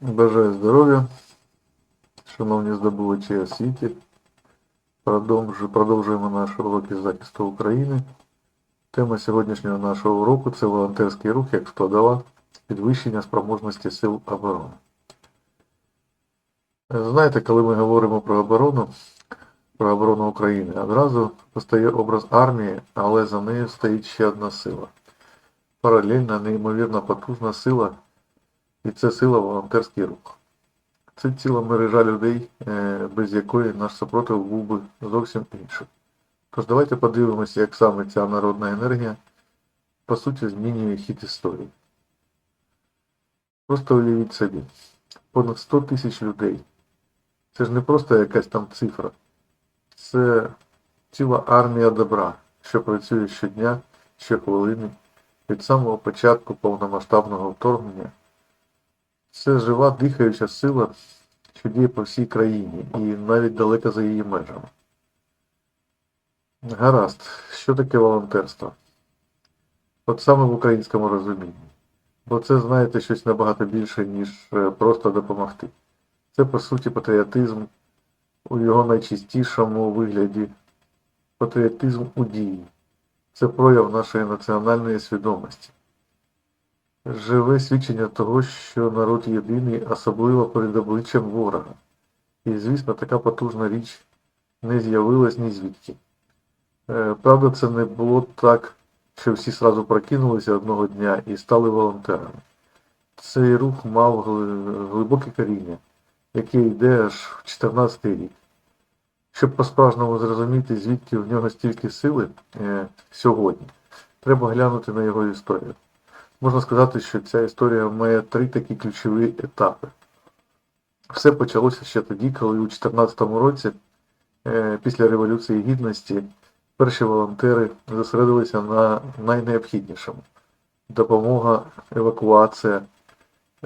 Бажаю здоров'я, шановні здобувачі освіти. Продовжу- Продовжуємо наші уроки захисту України. Тема сьогоднішнього нашого уроку це волонтерський рух як складова підвищення спроможності сил оборони. Знаєте, коли ми говоримо про оборону, про оборону України, одразу постає образ армії, але за нею стоїть ще одна сила. Паралельна, неймовірно потужна сила, і це сила волонтерський рух. Це ціла мережа людей, е, без якої наш супротив був би зовсім іншим. Тож давайте подивимося, як саме ця народна енергія по суті змінює хід історії. Просто уявіть собі, понад 100 тисяч людей. Це ж не просто якась там цифра. Це ціла армія добра, що працює щодня, щохвилини, від самого початку повномасштабного вторгнення. Це жива дихаюча сила, що діє по всій країні і навіть далеко за її межами. Гаразд, що таке волонтерство? От саме в українському розумінні. Бо це, знаєте, щось набагато більше, ніж е, просто допомогти. Це, по суті, патріотизм у його найчистішому вигляді, патріотизм у дії. Це прояв нашої національної свідомості. Живе свідчення того, що народ єдиний, особливо перед обличчям ворога. І, звісно, така потужна річ не з'явилась ні звідки. Е, Правда, це не було так, що всі сразу прокинулися одного дня і стали волонтерами. Цей рух мав глибоке коріння, яке йде аж в 14 рік. Щоб по-справжньому зрозуміти, звідки в нього стільки сили е, сьогодні, треба глянути на його історію. Можна сказати, що ця історія має три такі ключові етапи. Все почалося ще тоді, коли у 2014 році, е, після Революції Гідності, перші волонтери зосередилися на найнеобхіднішому допомога, евакуація.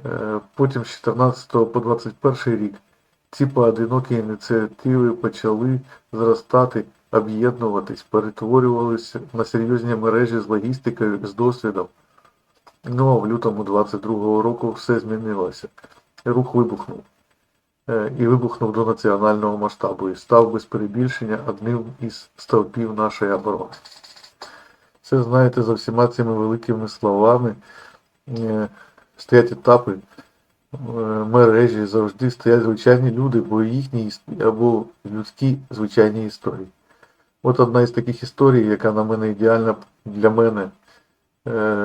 Е, Потім з 14 по 21 рік ці поодинокі ініціативи почали зростати, об'єднуватись, перетворювалися на серйозні мережі з логістикою, з досвідом. Ну, а в лютому 22-го року все змінилося. Рух вибухнув. Е, І вибухнув до національного масштабу і став без перебільшення одним із стовпів нашої оборони. Це, знаєте, за всіма цими великими словами е, стоять етапи е, мережі, завжди стоять звичайні люди, бо їхні іс- або людські звичайні історії. От одна із таких історій, яка на мене ідеальна для мене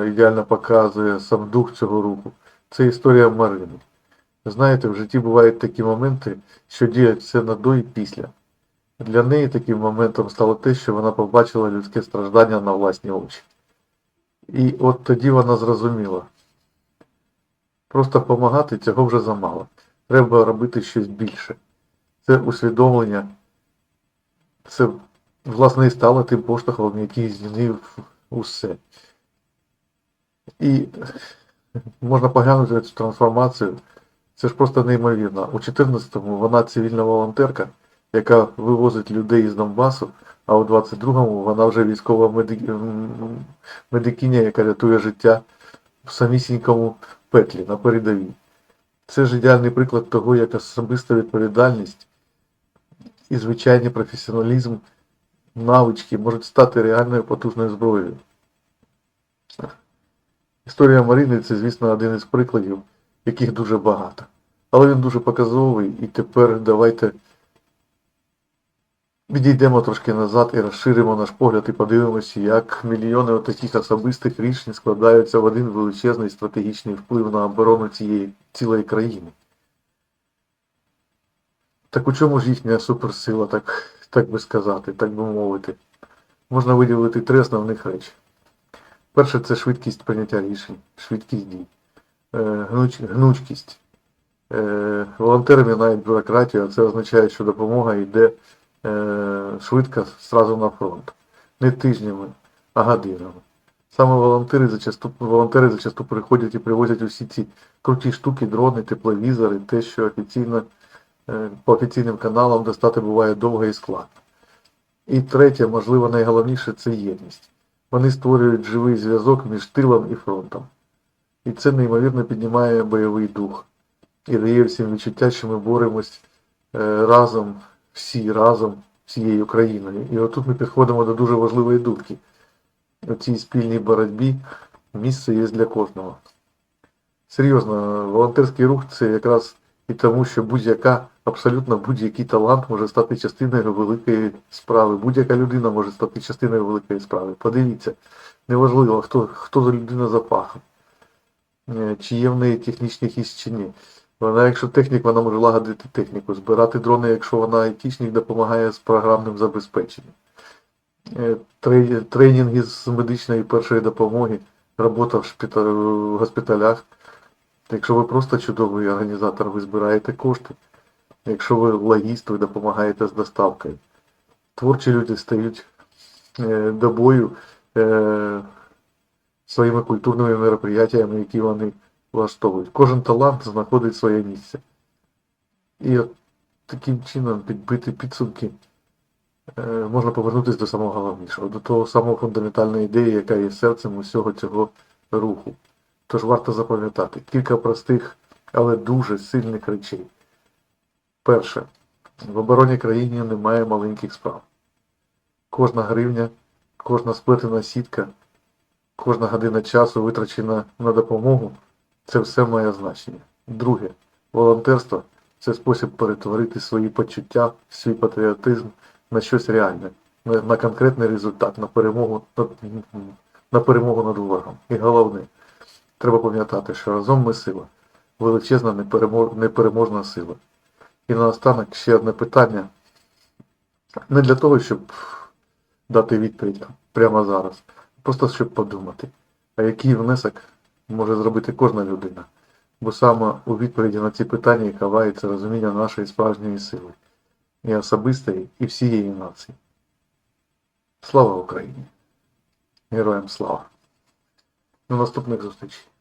ідеально показує сам дух цього руху. Це історія Марини. Знаєте, в житті бувають такі моменти, що діють все на до і після. Для неї таким моментом стало те, що вона побачила людське страждання на власні очі. І от тоді вона зрозуміла. Просто допомагати цього вже замало. Треба робити щось більше. Це усвідомлення. Це, власне, і стало тим поштовхом, який змінив усе. І можна поглянути цю трансформацію. Це ж просто неймовірно. У 14-му вона цивільна волонтерка, яка вивозить людей з Донбасу, а у 22-му вона вже військова меди- медикиня, яка рятує життя в самісінькому петлі на передовій. Це ж ідеальний приклад того, як особиста відповідальність і звичайний професіоналізм, навички можуть стати реальною потужною зброєю. Історія Марини це, звісно, один із прикладів, яких дуже багато. Але він дуже показовий, і тепер давайте відійдемо трошки назад і розширимо наш погляд і подивимося, як мільйони таких особистих рішень складаються в один величезний стратегічний вплив на оборону цієї цілої країни. Так у чому ж їхня суперсила, так, так би сказати, так би мовити? Можна виділити три основних речі. Перше це швидкість прийняття рішень, швидкість дій, е, гнуч, гнучкість. Е, волонтери мінають бюрократію, а це означає, що допомога йде е, швидко зразу на фронт. Не тижнями, а годинами. Саме волонтери зачасту, волонтери зачасту приходять і привозять усі ці круті штуки, дрони, тепловізори, те, що офіційно, по офіційним каналам достати буває довго і складно. І третє, можливо, найголовніше це єдність. Вони створюють живий зв'язок між тилом і фронтом. І це неймовірно піднімає бойовий дух. і дає всім відчуття, що ми боремось е, разом, всі разом, всією Україною. І отут ми підходимо до дуже важливої думки. У цій спільній боротьбі місце є для кожного. Серйозно, волонтерський рух це якраз і тому, що будь-яка, абсолютно будь-який талант може стати частиною великої справи. Будь-яка людина може стати частиною великої справи. Подивіться, неважливо, хто, хто за людина за фахом, е, чи є в неї технічний хіст чи ні. Вона, якщо технік, вона може лагодити техніку, збирати дрони, якщо вона айтішник, допомагає з програмним забезпеченням. Е, Тренінги з медичної першої допомоги, робота в шпита- в госпіталях. Якщо ви просто чудовий організатор, ви збираєте кошти. Якщо ви логіст, ви допомагаєте з доставкою. Творчі люди стають е, до бою е, своїми культурними мероприятиями, які вони влаштовують. Кожен талант знаходить своє місце. І от таким чином підбити підсумки е, можна повернутися до самого головнішого, до того самого фундаментальної ідеї, яка є серцем усього цього руху. Тож варто запам'ятати кілька простих, але дуже сильних речей. Перше, в обороні країни немає маленьких справ. Кожна гривня, кожна сплетена сітка, кожна година часу витрачена на допомогу це все має значення. Друге, волонтерство це спосіб перетворити свої почуття, свій патріотизм на щось реальне, на, конкретний результат, на перемогу, на, на перемогу над ворогом. І головне, треба пам'ятати, що разом ми сила, величезна непереможна сила. І наостанок ще одне питання. Не для того, щоб дати відповідь прямо зараз, просто щоб подумати, а який внесок може зробити кожна людина. Бо саме у відповіді на ці питання і ховається розуміння нашої справжньої сили, і особистої, і всієї нації. Слава Україні! Героям слава! До наступних зустрічей!